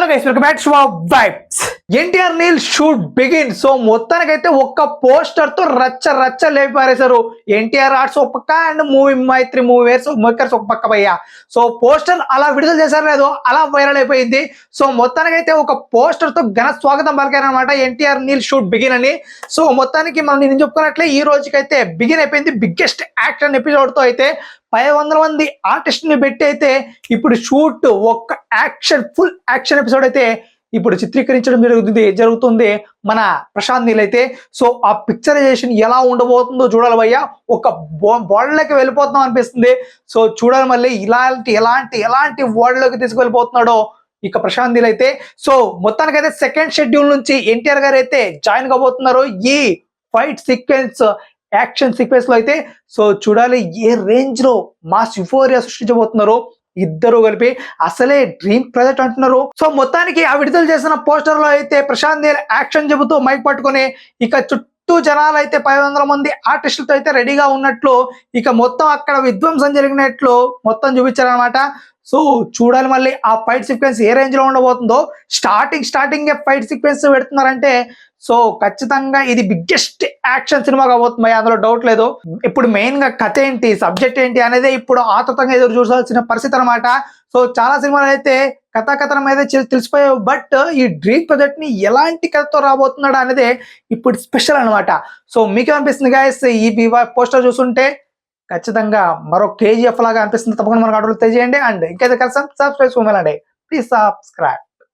Hello guys welcome back to vibes NTR Neel shoot begin so మొత్తానికైతే ఒక్క పోస్టర్తో రచ్చ రచ్చ లేపి పారేశారు ఎన్టీఆర్ ఆర్ట్స్ ఒక పక్క అండ్ మూవీ మైత్రి మూవీ వేర్స్ మేకర్స్ ఒక పక్క భయ్యా సో పోస్టర్ అలా విడుదల చేశారు లేదు అలా వైరల్ అయిపోయింది. సో మొత్తానికైతే ఒక పోస్టర్తో ఘన స్వాగతం పలికారనమాట ఎన్టీఆర్ నీల్ షూట్ బిగిన్ అని. సో మొత్తానికి మనం నేను చెప్పుకున్నట్లే ఈ రోజుకైతే బిగిన్ అయిపోయింది బిగ్గెస్ట్ యాక్షన్ ఎపిసోడ్తో అయితే. పై వందల మంది ఆర్టిస్ట్ని పెట్టి అయితే ఇప్పుడు షూట్ ఒక్క యాక్షన్ ఫుల్ యాక్షన్ ఎపిసోడ్ అయితే ఇప్పుడు చిత్రీకరించడం జరుగుతుంది జరుగుతుంది మన ప్రశాంత్ నీల్ అయితే. సో ఆ పిక్చరైజేషన్ ఎలా ఉండబోతుందో చూడాలి భయ్యా. ఒక వరల్డ్లోకి వెళ్ళిపోతున్నాం అనిపిస్తుంది. సో చూడాలి మళ్ళీ ఇలాంటి ఎలాంటి ఎలాంటి వరల్డ్లోకి తీసుకువెళ్ళిపోతున్నాడో ఇక ప్రశాంత్ నీల్ అయితే. సో మొత్తానికైతే సెకండ్ షెడ్యూల్ నుంచి ఎన్టీఆర్ గారు అయితే జాయిన్ కాబోతున్నారు. ఈ ఫైట్ సీక్వెన్స్ యాక్షన్ సీక్వెన్స్లో అయితే సో చూడాలి ఏ రేంజ్లో మాస్ యుఫోరియా సృష్టించబోతున్నారు ఇద్దరు కలిపి. అసలే డ్రీమ్ ప్రాజెక్ట్ అంటున్నారు. సో మొత్తానికి ఆ విడుదల చేసిన పోస్టర్లో అయితే ప్రశాంత్ నీల్ యాక్షన్ చెబుతూ మైక్ పట్టుకొని ఇక చుట్టూ జనాలు అయితే పది వందల మంది ఆర్టిస్టులతో అయితే రెడీగా ఉన్నట్లు ఇక మొత్తం అక్కడ విధ్వంసం జరిగినట్లు మొత్తం చూపించారనమాట సో చూడాలి మళ్ళీ ఆ ఫైట్ సీక్వెన్స్ ఏ రేంజ్లో ఉండబోతుందో. స్టార్టింగ్ స్టార్టింగ్ ఫైట్ సీక్వెన్స్ పెడుతున్నారంటే సో ఖచ్చితంగా ఇది బిగ్గెస్ట్ యాక్షన్ సినిమా కాబోతుంది అందులో డౌట్ లేదు. ఇప్పుడు మెయిన్గా కథ ఏంటి సబ్జెక్ట్ ఏంటి అనేది ఇప్పుడు ఆతృతంగా ఎదురు చూడాల్సిన పరిస్థితి అనమాట సో చాలా సినిమాలు అయితే కథాకథనం అయితే తెలిసిపోయావు బట్ ఈ డ్రీమ్ ప్రాజెక్ట్ని ఎలాంటి కథతో రాబోతున్నాడు అనేది ఇప్పుడు స్పెషల్ అనమాట సో మీకేమనిపిస్తుంది గాయస్ ఈ పోస్టర్ చూస్తుంటే ఖచ్చితంగా మరో కేజీఎఫ్ లాగా అనిపిస్తుంది. తప్పకుండా మనకు అడుగులు తెలియజేయండి అండ్ ఇంకైతే కలిసి సబ్స్క్రైబ్ చేసుకోవాలండి ప్లీజ్ సబ్స్క్రైబ్